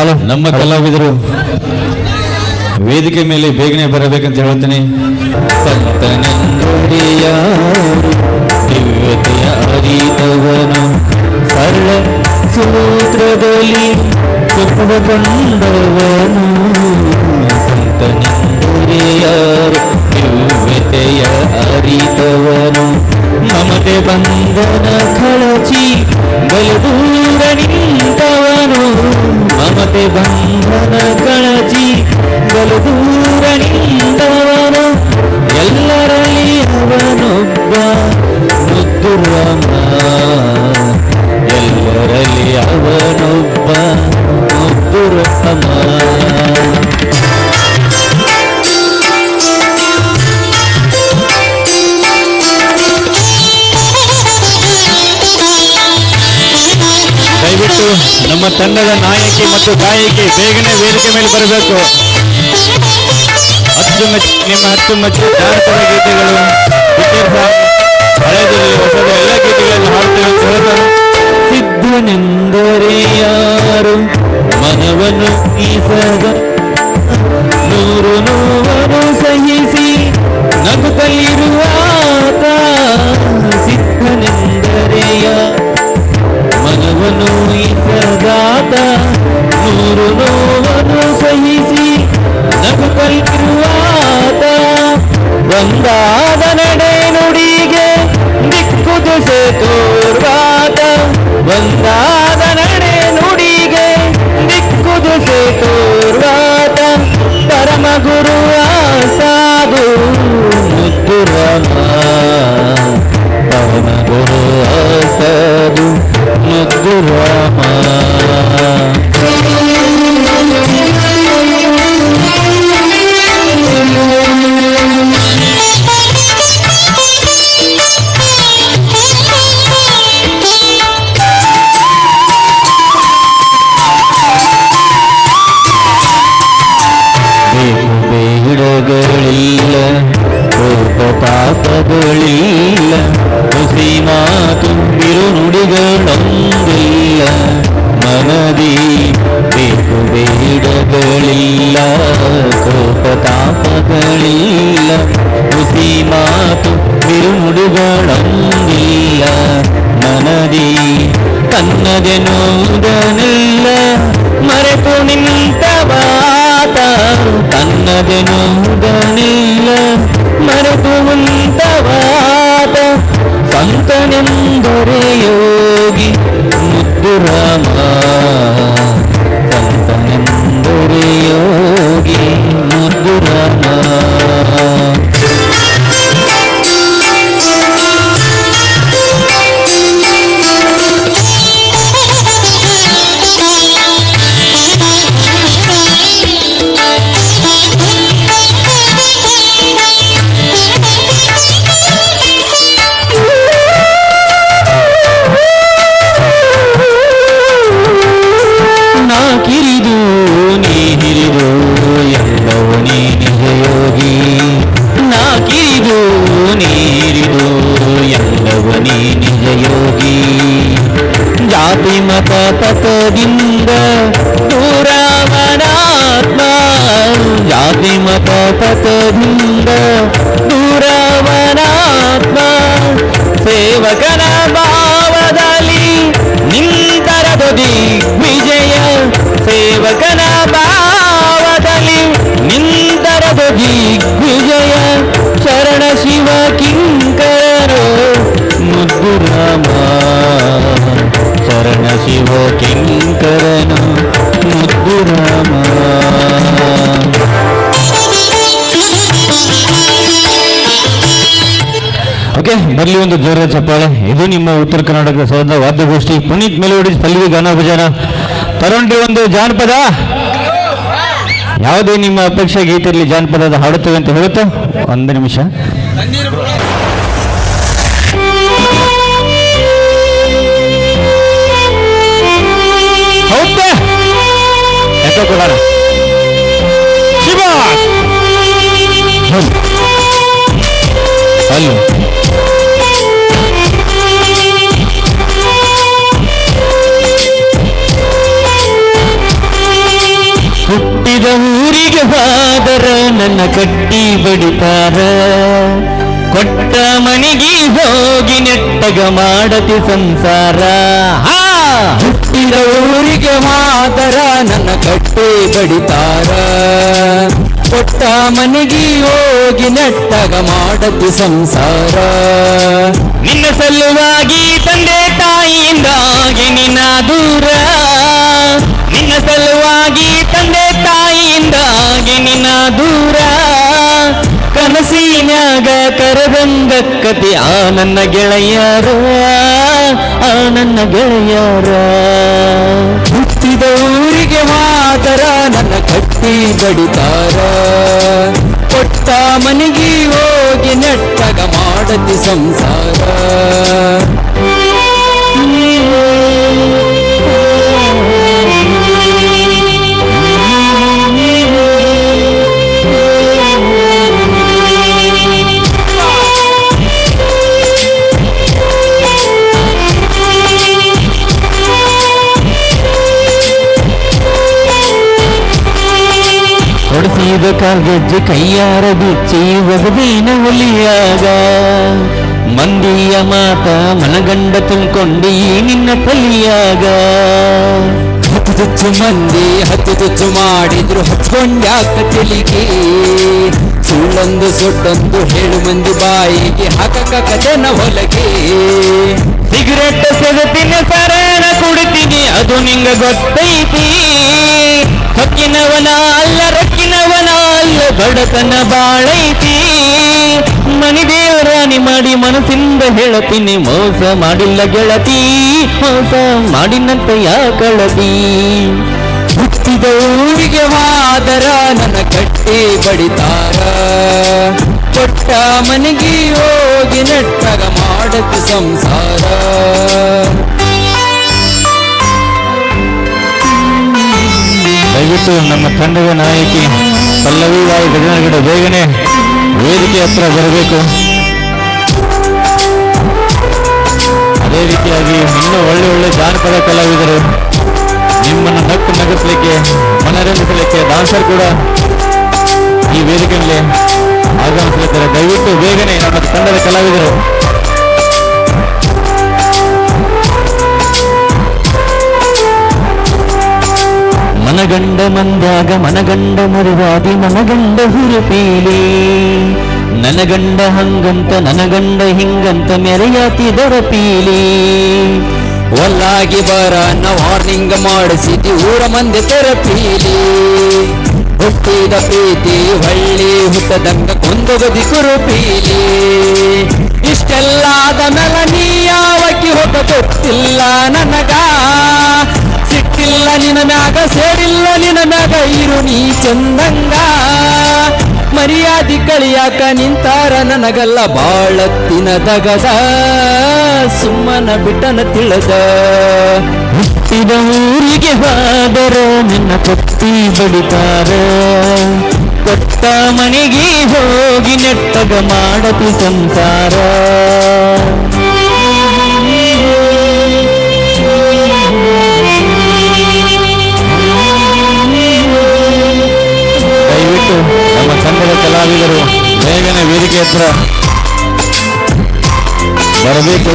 Hello. ನಮ್ಮ ಕಲಾವಿದರು ವೇದಿಕೆ ಮೇಲೆ ಬೇಗನೆ ಬರಬೇಕಂತ ಹೇಳ್ತೀನಿ ಸಂತನೆಂದರಿಯ ದಿವ್ಯತೆಯ ಅರಿತವನು. ಸರಳ ಸೂತ್ರದಲ್ಲಿ ಸುಖಗೊಂಡವನು. ಸಂತನೆಂದರಿಯ ದಿವ್ಯತೆಯ ಅರಿತವನು. ಮಮತೆ ಬಂಧನ ಕಳಚಿ ಬಲದೂರ ನಿಂತವನು ಮಮತೆ ಬಂಧನ ಕಳಚಿ ಬಲದೂರ ನಿಂತವನು ಎಲ್ಲರಲ್ಲಿ ಅವನೊಬ್ಬ ಮುದ್ದು ರಾಮ ಎಲ್ಲರಲ್ಲಿ ಅವನೊಬ್ಬ ನಮ್ಮ ತಂಡದ ನಾಯಕಿ ಮತ್ತು ಗಾಯಕಿ ಬೇಗನೆ ವೇದಿಕೆ ಮೇಲೆ ಬರಬೇಕು. ಅಚ್ಚುಮೆಚ್ಚು ನಿಮ್ಮ ಅಚ್ಚುಮೆಚ್ಚು ಜಾನಪದ ಗೀತೆಗಳು ಪಿಕ್ಚರ್ ಸಾಂಗ್ ಹಳೆದು ಹೊಸದು, ಎಲ್ಲ ಗೀತೆಗಳನ್ನು ಹಾಡ್ತೇವೆ ಅಂತ ಹೇಳ್ತಾರೆ ಸಿದ್ಧನೆಂದರೆ ಯಾರು ಮನವನ್ನು ಈಸದ. ನೂರು ನೋವನ್ನು ಸಹಿಸಿ ನಗುತ್ತಲಿರುವಾತ ನಗುತ್ತಲಿರುವಾತ ಒಂದಾದ ನಡೆ ನುಡಿಗೆ ದಿಕ್ಕು ದೆಸೆ ತೋರ್ವಾತ ಒಂದಾದ ನಡೆ ನುಡಿಗೆ ದಿಕ್ಕು ದೆಸೆ ತೋರ್ವಾತ ಪರಮ ಗುರು ಸಾಧು ಮುದ್ದು ರಾಮ ಪರಮ ಗುರು ಸಾಧು ಬೇಡಗಳಿಲ್ಲ ಕೋಪ ಪಾಪಗಳಿಲ್ಲ ಹುಸಿ ಮಾತು ಬಿರು ನುಡಿಗಳೊಂದಿಲ್ಲ ಮನದಿ ಬೇಕು ಬೇಡಗಳಿಲ್ಲ ಕೋಪ ತಾಪಗಳಿಲ್ಲ ಹುಸಿ ಮಾತು ಬಿರು ನುಡಿಗಳೊಂದಿಲ್ಲ ಮನದಿ ತನ್ನದೆನ್ನುವುದನಿಲ್ಲ ಮರೆತು ನಿಂತವಾತ ತನ್ನದೆನ್ನುವುದನಿಲ್ಲ ಮರೆತು ನಿಂತವಾತ ಸಂತನೆಂದರೆ ಯೋಗಿ ಮುದ್ದು ಪಥದಿಂದ ದೂರವನಾತ್ಮ ಜಾತಿ ಮತ ಪಥದಿಂದ ದೂರವನಾತ್ಮ ಸೇವಕನ ಭಾವದಲ್ಲಿ ನಿಂತರದು ದಿಗ್ವಿಜಯ ಸೇವಕನ ಭಾವದಲ್ಲಿ ನಿಂತರದು ದಿಗ್ವಿಜಯ ಶರಣ ಶಿವ ಕಿಂಕರೋ ಮುದ್ದು ರಾಮ ಶರಣ ಶಿವ ಕಿಂಕರನು ಮುದ್ದು ರಾಮ ಓಕೆ, ಬರಲಿ ಒಂದು ಜೋರ ಚಪ್ಪಾಳೆ. ಇದು ನಿಮ್ಮ ಉತ್ತರ ಕರ್ನಾಟಕದ ಸೌದ ವಾದ್ಯಗೋಷ್ಠಿ. ಪುನೀತ್ ಮೆಲೋಡಿ ಪಲ್ವಿ ಗಾನ ಭಜನ ತಗೊಂಡ್ರಿ ಒಂದು ಜಾನಪದ. ಯಾವುದೇ ನಿಮ್ಮ ಅಪೇಕ್ಷೆ ಗೀತೆಯಲ್ಲಿ ಜಾನಪದ ಹಾಡುತ್ತೇವೆ ಅಂತ ಹೇಳುತ್ತೆ? ಒಂದು ನಿಮಿಷ. ಹೌದೇ ಯಾಕೋ ಕೊಡೋಣ ಶಿವ ಅಲ್ಲೂ. ಹುಟ್ಟಿದ ಊರಿಗೆ ಹಾದರ ನನ್ನ ಕಟ್ಟಿ ಬಡಿತಾರ. ಕೊಟ್ಟ ಮನೆಗೆ ಹೋಗಿ ನೆಟ್ಟಗ ಮಾಡತಿ ಸಂಸಾರ. ಹುಟ್ಟಿದ ಊರಿಗೆ ಮಾತರ ನನ್ನ ಕಟ್ಟೆ ಬಡಿತಾರ ಕೊಟ್ಟ ಮನೆಗೆ ಹೋಗಿ ನೆಟ್ಟಗ ಮಾಡದ್ದು ಸಂಸಾರ. ನಿನ್ನ ಸಲುವಾಗಿ ತಂದೆ ತಾಯಿಯಿಂದಾಗಿ ನಿನ್ನ ದೂರ. ನಿನ್ನ ಸಲುವಾಗಿ ತಂದೆ ತಾಯಿಯಿಂದಾಗಿ ನಿನ್ನ ದೂರ. ಕನಸಿನ್ಯಾಗ ಕತಿ ಆ ನನ್ನ ಗೆಳೆಯರ, ಆ ನನ್ನ ಗೆಳೆಯರ. ಹುಟ್ಟಿದ ಊರಿಗೆ ಮಾತರ ನನ್ನ ಕಟ್ಟಿ ಬಡಿತಾರ ಕೊಟ್ಟ ಮನೆಗೆ ಹೋಗಿ ನೆಟ್ಟಗ ಮಾಡತಿ ಸಂಸಾರ. ಹೊಡೆಸಿದ ಕಾಲ್ಗೆಜ್ಜೆ ಕೈಯಾರ ಬಿಚ್ಚಿ ಒಗದಿನ ಒಲಿಯಾಗ ಮಂದಿಯ ಮಾತ ಮನಗಂಡ ತುಂಬಿಕೊಂಡಿ ನಿನ್ನ ತಲಿಯಾಗ ಹತ್ತು ತುಚ್ಚು ಮಂದಿ ಹತ್ತು ತುಚ್ಚು ಮಾಡಿದ್ರು ಹಚ್ಕೊಂಡ್ಯಾಕ ತೆಲಿಗೆ ಸುಳ್ಳೊಂದು ಸುಟ್ಟೊಂದು ಹೇಳು ಮಂದಿ ಬಾಯಿಗೆ ಹಾಕಕ ಕದನ ಹೊಲಗೆ ಸಿಗರೆಟ್ ಸೆಗತಿನ ಸರಣ ಕುಡಿತೀನಿ, ಅದು ನಿಂಗ ಗೊತ್ತೈತಿ. ಹೊಕ್ಕಿನವನ ಅಲ್ಲ, ರೊಕ್ಕಿನವನ ಅಲ್ಲ, ಬಡತನ ಬಾಳೈತಿ. ಮನಿ ದೇವರಾಣಿ ಮಾಡಿ ಮನಸ್ಸಿಂದ ಹೇಳತೀನಿ, ಮೋಸ ಮಾಡಿಲ್ಲ ಗೆಳತಿ. ಮೋಸ ಮಾಡಿನಂತ ಯಾಕಳತಿ? ಹುಟ್ಟಿದ ಊರಿಗೆ ಮಾದರ, ನನ್ನ ಕಟ್ಟಿ ಬಡಿತಾರ. ಕೊಟ್ಟ ಮನೆಗೆ ಹೋಗಿ ನೆಟ್ಟಗ ಮಾಡತಿ ಸಂಸಾರ. ದಯವಿಟ್ಟು ನಮ್ಮ ತಂಡದ ನಾಯಕಿ ಪಲ್ಲವಿ ಬಾಯಿ ಗಜನಗಡ ಬೇಗನೆ ವೇದಿಕೆ ಹತ್ರ ಬರಬೇಕು. ಅದೇ ರೀತಿಯಾಗಿ ಇನ್ನೂ ಒಳ್ಳೆ ಒಳ್ಳೆ ಜಾನಪದ ಕಲಾವಿದರು ನಿಮ್ಮನ್ನು ನಕ್ಕು ನಗಿಸ್ಲಿಕ್ಕೆ ಮನರಂಜಿಸಲಿಕ್ಕೆ ಡಾನ್ಸರ್ ಕೂಡ ಈ ವೇದಿಕೆಯಲ್ಲಿ ಆಗಮಿಸಲಿದ್ದಾರೆ. ದಯವಿಟ್ಟು ಬೇಗನೆ ನಮ್ಮ ತಂಡದ ಕಲಾವಿದರು. ಮನಗಂಡ ಮಂದಾಗ ಮನಗಂಡ ಮರುವಾದಿ, ಮನಗಂಡ ಹುರುಪೀಲಿ ನನಗಂಡ ಹಂಗಂತ, ನನಗಂಡ ಹಿಂಗಂತ ಮೆರೆಯಾತಿ ದೊರಪೀಲಿ ಒಲ್ಲಾಗಿ ಬರನ್ನ ವಾರ್ನಿಂಗ್ ಮಾಡಿಸಿದ್ದಿ ಊರ ಮಂದಿ ತೆರಪೀಲಿ ಹುಟ್ಟಿದ ಪ್ರೀತಿ ಹೊಳ್ಳಿ ಹುಟ್ಟದಂಗ ಕೊಂದೊಗದಿ ಕುರುಪೀಲಿ ಇಷ್ಟೆಲ್ಲ ಆದ ಮೇಲ ನೀ ಯಾವಕ್ಕಿ ಹೋಗ ಗೊತ್ತಿಲ್ಲ ನನಗ. ಸಿಕ್ಕಿಲ್ಲ ನಿನ ಮ್ಯಾಗ, ಸೇರಿಲ್ಲ ನಿನ ಮ್ಯಾಗ, ಇರು ನೀ ಚಂದಂಗ. ಮರ್ಯಾದಿ ಕಳಿಯಾಕ ನಿಂತಾರ ನನಗಲ್ಲ ಬಾಳತ್ತಿನ ದಗದ ಸುಮ್ಮನ ಬಿಟ್ಟನ ತಿಳಿದ. ಹುಟ್ಟಿದ ಊರಿಗೆ ಹೋದರ, ನಿನ್ನ ಕೊತ್ತಿ ಬಡಿತಾರ ಕೊಟ್ಟ ಮನೆಗೆ ಹೋಗಿ ನೆಟ್ಟಗ ಮಾಡತಿ ಸಂಸಾರ. ನಮ್ಮ ತಂಡದ ಕಲಾವಿದರು ಬೇಗನೆ ವೇದಿಕೆ ಹತ್ರ ಬರಬೇಕು.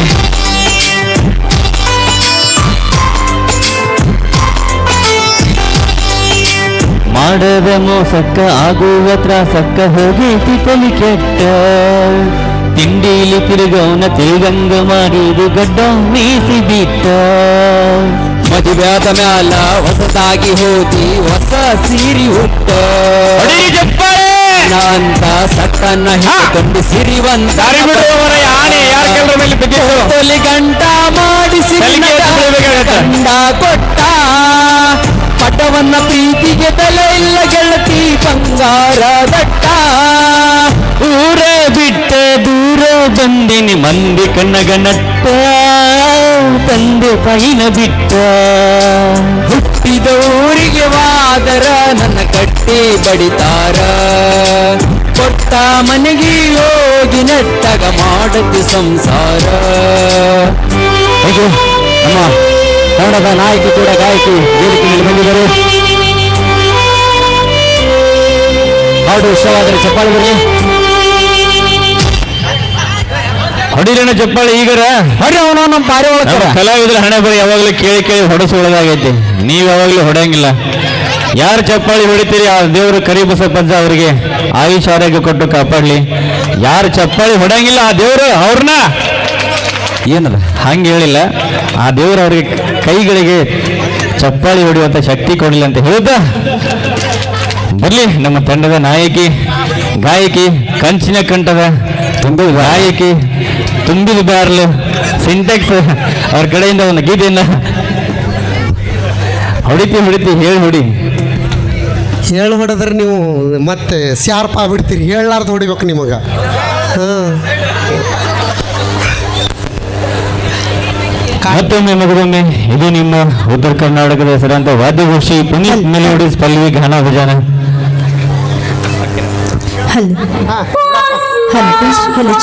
ಮಾಡದ ಮೋಸಕ್ಕ ಆಗುವ ತ್ರಾಸಕ್ಕ ಹೋಗಿ ತಲಿ ಕೆಟ್ಟ. ತಿಂಡಿಲಿ ತಿರುಗವನ ತಿರುಗಂಗ ಮಾಡಿದು ಗಡ್ಡ ಮೀಸಿ ಬಿಟ್ಟ. ಮದುವೆಯಾದ ಮ್ಯಾಲ ಹೊಸದಾಗಿ ಹೋದಿ ಹೊಸ ಸೀರಿ ಹುಟ್ಟ ಅಂತ ಸಕ್ಕನ್ನ ಹಿಡ್ಕೊಂಡು ಸಿರಿವಂತ ತೊಲಿ ಗಂಟ ಮಾಡಿಸಿ. ಗಂಡ ಕೊಟ್ಟ. ಪಟವನ್ನ ಪ್ರೀತಿಗೆ ತಲೆ ಇಲ್ಲ ಗೆಳತಿ ಬಂಗಾರ ದಟ್ಟ ಊರ ಬಿಟ್ಟ ದೂರ ಬಂದಿನಿ ಮಂದಿ ಕಣ್ಣಗನಟ್ಟ ತಂದೆ ಪೈನ ಬಿಟ್ಟ. ಹುಟ್ಟಿದ ಊರಿಗೆ ವಾದರ ನನ್ನ ಕಟ್ಟಿ ಬಡಿತಾರ. ಕೊಟ್ಟ ಮನೆಗೆ ಹೋಗಿ ನೆಟ್ಟಗ ಮಾಡತಿ ಸಂಸಾರ. ಹೇಗೆ ನಮ್ಮ ಕನ್ನಡದ ನಾಯಕಿ ಕೂಡ ಗಾಯಕಿ ವೇದಿಕೆ ಮೇಲೆ ಬಂದಿದ್ದಾರೆ. ಹಾಡು ಇಷ್ಟವಾದರೆ ಚಪ್ಪಾಳೆ ಬರಲಿ ಹೊಡಿಲಿನ ಚಪ್ಪಾಳೆ ಈಗರ? ಹೊಡಿ ಅವನು ನಮ್ಮ ಪಾರಿ ಒಳಗೆ ಕಲಾವಿದ್ರ ಹಣೆ ಬರೀ ಯಾವಾಗಲೂ ಕೇಳಿ ಕೇಳಿ ಹೊಡೆಸೊಳಗಾಗೈತಿ ನೀವು ಯಾವಾಗಲೂ ಹೊಡೆಯಂಗಿಲ್ಲ. ಯಾರು ಚಪ್ಪಾಳಿ ಹೊಡಿತೀರಿ? ಆ ದೇವರು ಕರಿಬಸಪ್ಪಜ್ಜ ಅವರಿಗೆ ಆಯುಷ್ ಆರೋಗ್ಯ ಕೊಟ್ಟು ಕಾಪಾಡಲಿ. ಯಾರು ಚಪ್ಪಾಳಿ ಹೊಡಂಗಿಲ್ಲ ಆ ದೇವರು ಅವ್ರನ್ನ. ಏನದ? ಹಂಗೆ ಹೇಳಿಲ್ಲ. ಆ ದೇವರು ಅವ್ರಿಗೆ ಕೈಗಳಿಗೆ ಚಪ್ಪಾಳಿ ಹೊಡೆಯುವಂಥ ಶಕ್ತಿ ಕೊಡಲಿ ಅಂತ ಹೇಳುದ ಬರಲಿ ನಮ್ಮ ತಂಡದ ನಾಯಕಿ ಗಾಯಕಿ ಕಂಚಿನ ಕಂಠದ ತುಂಬ ಗಾಯಕಿ ತುಂಬಿದ ಬ್ಯಾರ್ಲು ಸಿಂಟೆಕ್ಸ್ ಅವ್ರ ಕಡೆಯಿಂದ ಒಂದು ಗೀತೆಯನ್ನ ಹೊಡಿತಿ ಹೊಡಿತಿ ಹೇಳಿ ಹೊಡಿ. ಹೇಳಿ ಹೊಡೆದ್ರೆ ನೀವು ಮತ್ತೆ ಶಾರ್ಪ್ ಬಿಡ್ತೀರಿ ಹೇಳಲಾರ್ದು ಹೊಡಿಬೇಕು ನಿಮಗೆ. ಹಾಂ. ಮತ್ತೊಮ್ಮೆ ಮಗದೊಮ್ಮೆ ಇದು ನಿಮ್ಮ ಉತ್ತರ ಕರ್ನಾಟಕದ ಹೆಸರಾಂತ ವಾದ್ಯಘೋಷಿ ಪುನೀತ್ ಮೆಲೋಡಿಸ್ ಪಲ್ವಿ ಘನ ಭಜನ. ಹಲೋ. ಹಲೋ ಹಲೋ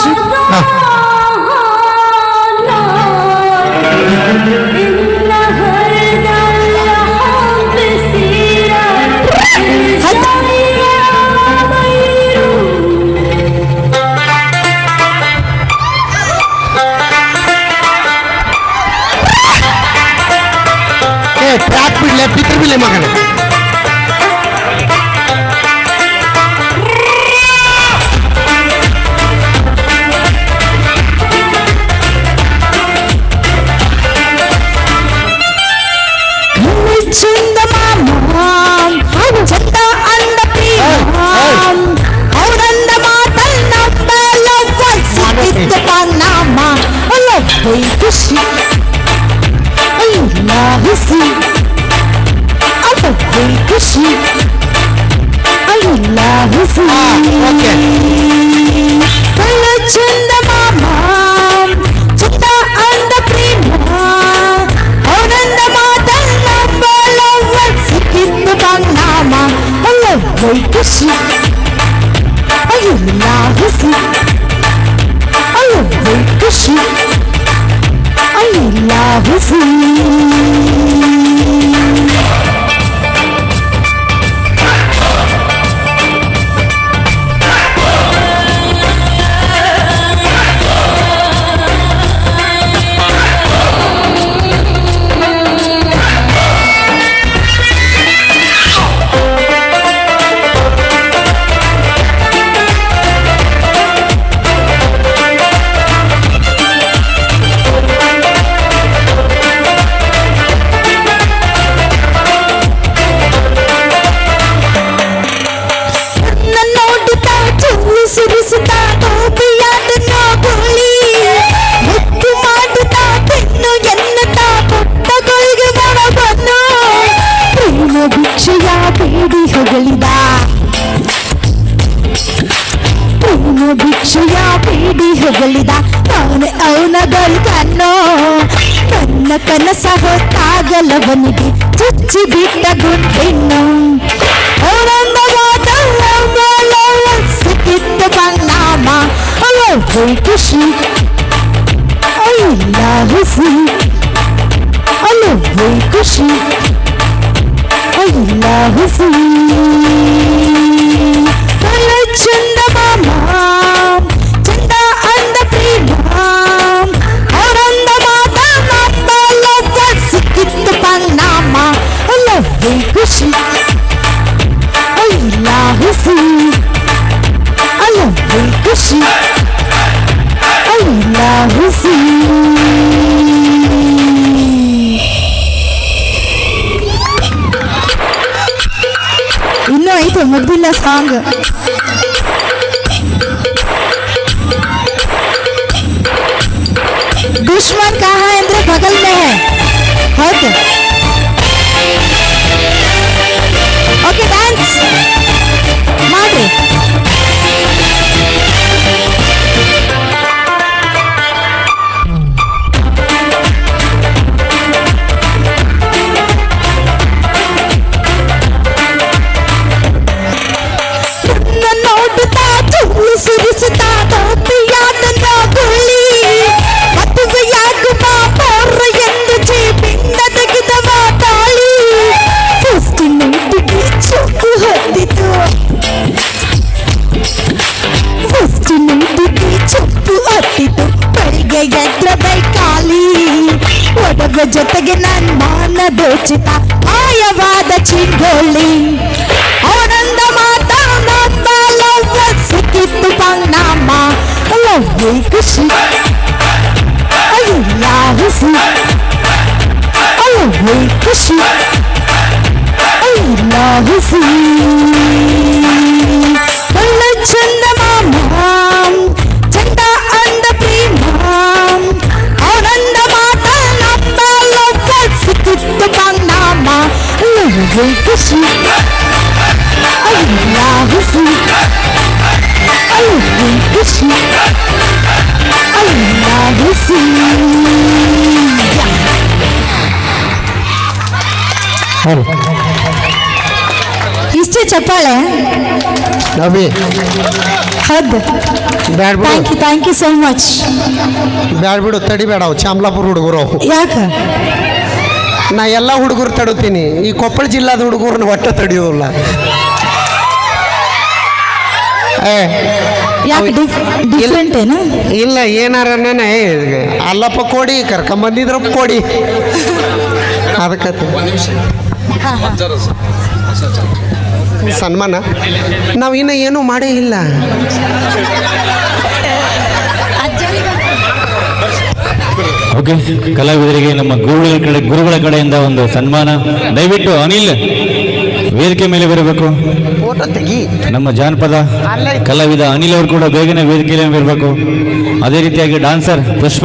ಹೊತ್ತಾಗಲವನಿಗೆ ಚುಚ್ಚಿ ಬಿಟ್ಟ ಗುಂಡೆಣ್ಣು ಅವನಂದವಾದ ಸಿಕ್ಕಿದ್ದ ಬಣ್ಣಾಮ ಅಲೋ ಖುಷಿ ಇಲ್ಲ ಹುಸಿ ಅಲೋ ಖುಷಿ ಇಲ್ಲ ಹುಸಿ ಕಳ್ಳ ಚಂದ Magdilla सांग दुश्मन कहा है? इंद्र बगल में है। हद। ಜೊತೆಗೆ ನನ್ನ ದೋಚಿತ ಮಾಯವಾದ ಚಿಂಗೊಳ್ಳಿ ಆನಂದ ಮಾತಾಡ ಸಿಕ್ಕಿತ್ತು ಪಂಗನಾಮ ಲವ್ಲಿ ಖುಷಿ ಅಯ್ಯ ಹುಸಿ ಲವ್ಲಿ ಖುಷಿ ಅಯ್ಯ ಹುಸಿ ಒಳ್ಳೆ ಚಂದ ಸಿಕ್ಕಿತ್ತು ಪಂಗನಾಮ ಲವ್ಲಿ ಖುಷಿ ಅಯ್ಯ ಹುಸಿ ಲವ್ಲಿ ಖುಷಿ ಅಯ್ಯ ಹುಸಿ ಇಷ್ಟೇ ಚಪ್ಪಾಳೆ ಅಭಿ ಹೌದು ಬ್ಯಾಡ್ ಬಿಡು thank you thank you so much ಬ್ಯಾಡ್ ಬಿಡು ತಡಿಬೇಡ ಅವು ಚಾಮ್ಲಾಪುರ ಹುಡುಗರು ಅವು ಯಾಕ ನಾ ಎಲ್ಲ ಹುಡುಗರು ತಡುತ್ತೀನಿ ಈ ಕೊಪ್ಪಳ ಜಿಲ್ಲಾದ ಹುಡುಗರನ್ನ ಹೊಟ್ಟೆ ಏನು? ಇಲ್ಲ ಏನಾರ ಅಲ್ಲಪ್ಪ ಕೊಡಿ ಕರ್ಕೊಂಬಂದಿದ್ರ ಕೊಡಿ. ಅದಕ್ಕೆ ಸನ್ಮಾನ? ನಾವು ಇನ್ನೂ ಏನೂ ಮಾಡೇ ಇಲ್ಲ. ಓಕೆ ಕಲಾವಿದರಿಗೆ ನಮ್ಮ ಗುರುಗಳ ಕಡೆ ಗುರುಗಳ ಕಡೆಯಿಂದ ಒಂದು ಸನ್ಮಾನ. ದಯವಿಟ್ಟು ಅನಿಲ್ ವೇದಿಕೆ ಮೇಲೆ ಬರಬೇಕು. ನಮ್ಮ ಜಾನಪದ ಕಲಾವಿದ ಅನಿಲ್ ಅವರು ಕೂಡ ಬೇಗನೆ ವೇದಿಕೆಯಲ್ಲಿ ಬರಬೇಕು. ಅದೇ ರೀತಿಯಾಗಿ ಡಾನ್ಸರ್ ಪುಷ್ಪ.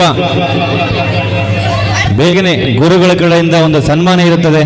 ಬೇಗನೆ ಗುರುಗಳ ಕಡೆಯಿಂದ ಒಂದು ಸನ್ಮಾನ ಇರುತ್ತದೆ.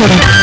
ಕೊಡು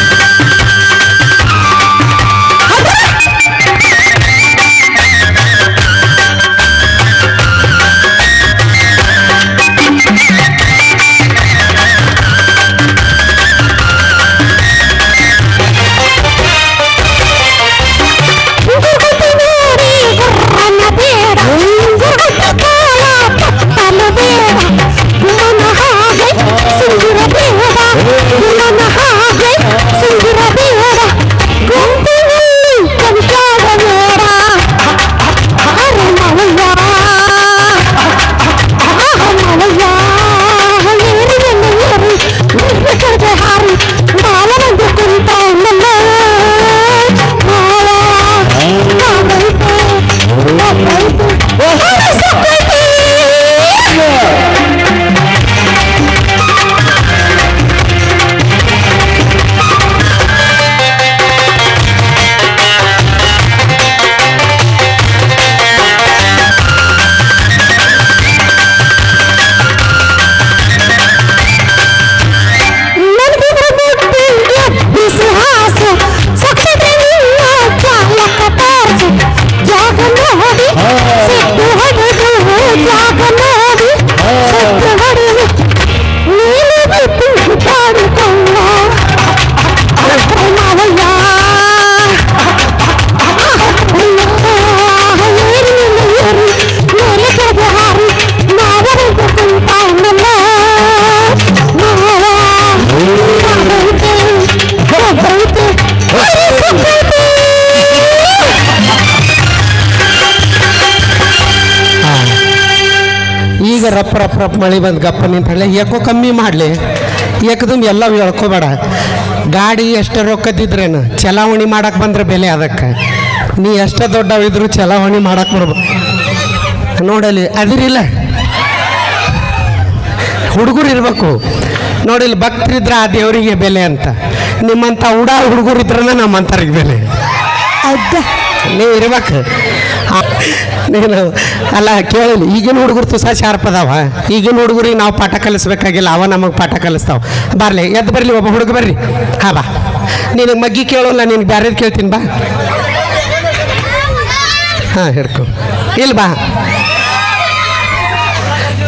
ಈಗ ಅಪ್ ಮಳೆ ಬಂದು ಗಪ್ಪ ನಿಂತಳೆ ಯಾಕೋ ಕಮ್ಮಿ ಮಾಡಲಿ. ಏಕದಮ್ ಎಲ್ಲ ಎಳ್ಕೋಬೇಡ ಗಾಡಿ ಎಷ್ಟು ರೊಕ್ಕದಿದ್ರೇನು ಚಲಾವಣೆ ಮಾಡಕ್ಕೆ ಬಂದ್ರೆ ಬೆಲೆ ಅದಕ್ಕೆ. ನೀ ಎಷ್ಟು ದೊಡ್ಡವಿದ್ರು ಚಲಾವಣೆ ಮಾಡಕ್ಕೆ ಬರ್ಬೇಕು ನೋಡಲಿ ಅದಿರಿಲ್ಲ. ಹುಡುಗರು ಇರಬೇಕು. ನೋಡಿಲ್ಲಿ ಭಕ್ತರಿದ್ರೆ ಆ ದೇವರಿಗೆ ಬೆಲೆ ಅಂತ. ನಿಮ್ಮಂಥ ಉಡಾ ಹುಡುಗರು ಇದ್ರನ ನಮ್ಮಂಥವ್ರಿಗೆ ಬೆಲೆ ನೀವು ಇರ್ಬೇಕು. ನೀನು ಅಲ್ಲ ಕೇಳಿಲ್ಲ ಈಗಿನ ಹುಡುಗರು ತುಸ ಶಾರ್ಪ್ ಅದಾವ. ಈಗಿನ ಹುಡುಗರಿಗೆ ನಾವು ಪಾಠ ಕಲಿಸ್ಬೇಕಾಗಿಲ್ಲ ಅವ ನಮಗೆ ಪಾಠ ಕಲಿಸ್ತಾವ. ಬರ್ಲಿ ಎದ್ದು ಬರಲಿ ಒಬ್ಬ ಹುಡುಗ ಬರ್ರಿ ಹಾ ಬಾ. ನೀನು ಮಗ್ಗಿ ಕೇಳೋಲ್ಲ ನಿನಗೆ ಬ್ಯಾರೇದು ಕೇಳ್ತೀನಿ ಬಾ. ಹಾಂ ಹಿಡ್ಕೊ. ಇಲ್ಲ ಬಾ.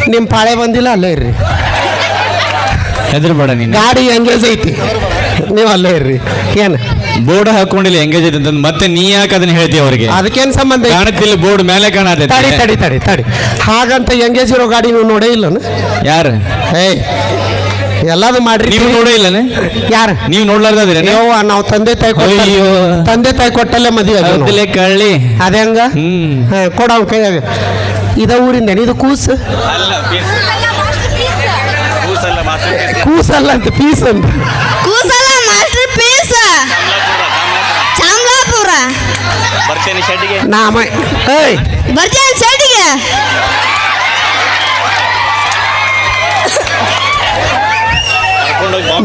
ನಿಮ್ಮ ಪಾಳೆ ಬಂದಿಲ್ಲ ಅಲ್ಲೇ ಇರ್ರಿ. ಹೆದರ್ಬೇಡ ನೀನು. ಗಾಡಿ ಎಂಗೇಜ್ ಐತಿ. ನೀವು ಅಲ್ಲೇ ಇರ್ರಿ. ಏನು? ಬೋರ್ಡ್ ಹಾಕೊಂಡಿಲ್ಲ ಎಂಗೇಜ್ ಐತೆ ಅಂತ ಮತ್ತೆ ನೀ ಯಾಕೆ ಅದನ್ನ ಹೇಳ್ತೀಯ ಅವ್ರಿಗೆ? ಅದಕ್ಕೇನು ಸಂಬಂಧ? ಕಾಣುತ್ತಿಲ್ಲ ಬೋರ್ಡ್ ಮೇಲೆ ತಡಿ ಕಾಣತೈತೆ ತಡಿ ತಡಿ ತಡಿ. ಹಾಗಂತ ಎಂಗೇಜ್ ಇರೋ ಗಾಡಿ ನೀವು ನೋಡೇ ಇಲ್ಲನ? ಯಾರು? ಏಯ್ ಎಲ್ಲದು ಮಾಡ್ರಿ. ನೀವು ನೋಡೇ ಇಲ್ಲನೆ? ಯಾರು? ನೀವು ನೋಡ್ಲಾರ್ದ್ರೆ ಯವ್ವ ನಾವು ತಂದೆ ತಾಯಿ ಕೊಟ್ಟ ಅಯ್ಯೋ. ತಂದೆ ತಾಯಿ ಕೊಟ್ಟಲ್ಲೇ ಮದುವೆ ಆದ್ವಿ ನಾವು. ಕಳ್ಳಿ. ಅದೇ ಹಂಗ? ಹ್ಮ್. ಹಾ, ಕೊಡ ಅವ್ನ ಕೈಯಾಗ. ಇದ ಊರಿಂದ ಇದು ಕೂಸ್? ಕೂಸಲ್ಲ ಅಂತ ಪೀಸ್ ಅಂತ. ಶೆಡ್ಗೆ ನಾಮ ಏಯ್! ಬರ್ತೀನಿ ಶೆಡ್ಗೆ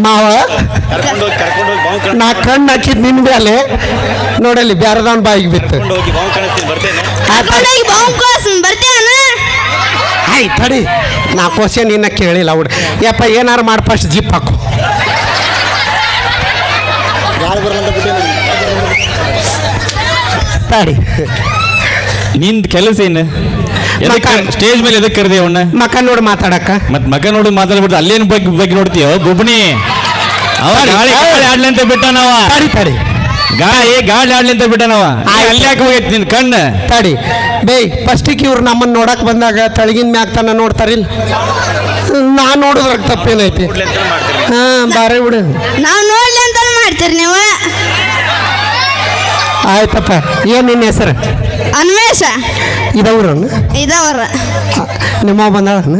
ಮಾವ ನಾ ಕಣ್ಣು ಹಾಕಿದ್ ನಿನ್ ಮೇಲೆ ನೋಡಲ್ಲಿ ಬ್ಯಾರದವನ್ ಬಾಯಿಗೆ ಬಿತ್ತು. ಆಯ್ ತಡಿ. ನಾ ಕ್ವಶನ್ ಇನ್ನ ಕೇಳಿಲ್ಲ ಅವ್ಡು ಯಪ್ಪ ಏನಾರು ಮಾಡಿ ಫಸ್ಟ್ ಜಿಪ್ ಹಾಕು. ತಡಿ ನಿಂದ ಕೆಲಸ ಏನು? ಸ್ಟೇಜ್ ಮೇಲೆ ಎದಕ್ಕೆ ಕರೆದಿ ಅವನ್ನ ಮಕ ನೋಡಿ ಮಾತಾಡಕ್ಕ. ಮತ್ ಮಗ ನೋಡಿ ಮಾತಾಡ್ಬಿಟ್ಟು ಅಲ್ಲೇನು ಬಗ್ಗೆ ಬಗ್ಗೆ ನೋಡ್ತೀಯೋ? ಬೊಬ್ಬಣಿ. ಅವ ಗಾಳಿ ಗಾಳಿ ಆಡ್ಲಿ ಅಂತ ಬಿಟ್ಟಾನವ ತಡಿ ತಡಿ. ಗಾಳಿ ಗಾಳಿ ಆಡ್ಲಿ ಅಂತ ಬಿಟ್ಟಾನವ. ಅಲ್ಲಿ ಯಾಕೆ ಹೋಗೈತಿ ನಿನ್ ಕಣ್ಣು? ತಡಿ. ಬೇಯ್ ಫಸ್ಟಿಗೆ ಇವ್ರು ನಮ್ಮನ್ನ ನೋಡಕ್ ಬಂದಾಗ ತಳಗಿನ ಮ್ಯಾಗ ತನ ನೋಡ್ತಾರಿಲ್ಲ ನಾ ನೋಡಿದ್ರ ತಪ್ಪೇನೈತಿ? ಹಾ ಬಾರಿ ಬಿಡು. ನಾವು ನೋಡ್ಲಿ ಅಂತ ಮಾಡ್ತೀರಿ ನೀವು? ಆಯ್ತಪ್ಪ. ಏನು ನಿನ್ನ ಹೆಸರು? ಅನ್ವೇಷ. ಇದವ್ರ ಇದವ್ರ. ನಿಮ್ಮ ಬಂದಾಳನ್ನ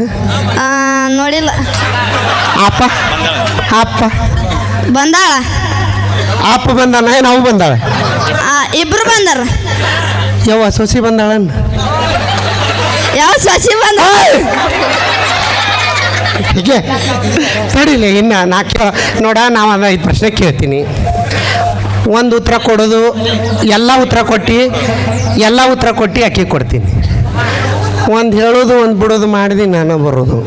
ಆ, ನೋಡಿಲ್ಲ. ಅಪ್ಪ? ಅಪ್ಪ? ಬಂದಾಳ. ಅಪ್ಪ ಬಂದಾನ? ಏನು ಅವು ಬಂದಾಳ? ಇಬ್ರು ಬಂದಾರ. ಯಾವ ಸೊಸಿ ಬಂದಾಳ ಯಾವ ಸಸಿ ಬಂದ ಹೀಗೆ. ತಡಿಲಿ ಇನ್ನು ನಾ ಕೇಳ ನೋಡ ನಾವು ಅದ ಐದು ಪ್ರಶ್ನೆ ಕೇಳ್ತೀನಿ. ಒಂದು ಉತ್ತರ ಕೊಡೋದು ಎಲ್ಲ ಉತ್ತರ ಕೊಟ್ಟು ಎಲ್ಲ ಉತ್ತರ ಕೊಟ್ಟು ಅಕ್ಕಿ ಕೊಡ್ತೀನಿ. ಒಂದು ಹೇಳೋದು ಒಂದು ಬಿಡೋದು ಮಾಡಿದೀನಿ ನಾನು ಬರೋದು.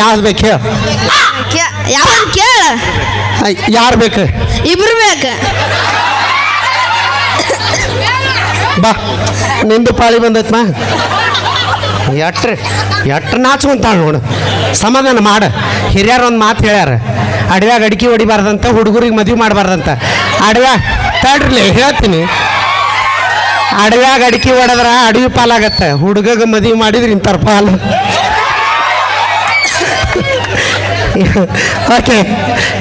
ಯಾವ್ದು ಬೇಕು ಯಾರು ಯಾವ್ದು ಕೇಳ. ಯಾರು ಬೇಕು? ಇಬ್ರು ಬೇಕು. ಬಾ ನಿಂದು ಪಾಳಿ ಬಂದೈತೆ ಮಾ ಎಟ್ರ ಎಟ್ರ ನಾಚ್ಕೊಂತಾಳ ನೋಡು. ಸಮಾಧಾನ ಮಾಡ. ಹಿರಿಯರು ಒಂದು ಮಾತು ಹೇಳ್ಯಾರ. ಅಡವ್ಯಾಗ ಅಡಿಕೆ ಹೊಡಿಬಾರ್ದಂತ ಹುಡುಗರಿಗೆ ಮದುವೆ ಮಾಡಬಾರ್ದಂತ. ಅಡವ್ಯಾಗ ತಡ್ರಲಿ ಹೇಳ್ತೀನಿ. ಅಡವ್ಯಾಗ ಅಡಿಕೆ ಹೊಡೆದ್ರ ಅಡವಿ ಪಾಲಾಗತ್ತೆ. ಹುಡುಗಗೆ ಮದುವೆ ಮಾಡಿದ್ರೆ ಇಂಥರ ಪಾಲು. ಓಕೆ,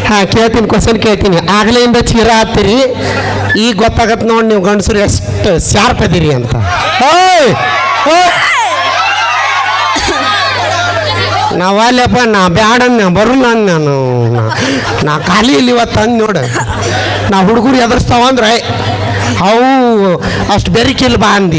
ಹಾಂ, ಕೇಳ್ತೀನಿ ಕ್ವಶನ್ ಕೇಳ್ತೀನಿ. ಆಗ್ಲಿಂದ ಚೀರ ಹತ್ತೀರಿ ಈಗ ಗೊತ್ತಾಗತ್ತೆ ನೋಡಿ ನೀವು ಗಂಡಸರು ಎಷ್ಟು ಶಾರ್ಪ್ ಅದೀರಿ ಅಂತ. ಓಯ್ ಓಯ್. ನಾವಲ್ಲಪ್ಪ ನಾ ಬ್ಯಾಡ ಬರಲ್ಲ ನಾನು ನಾ- ಖಾಲಿ ಇಲ್ಲಿ ಇವತ್ತು ಅಂದ್ ನೋಡು. ನಾ ಹುಡುಗರು ಎದುರಿಸ್ತಾವಂದ್ರೆ ಅವು ಅಷ್ಟು ಬೆರಿಕಿಲ್ಲ ಬಾ ಅಂದಿ.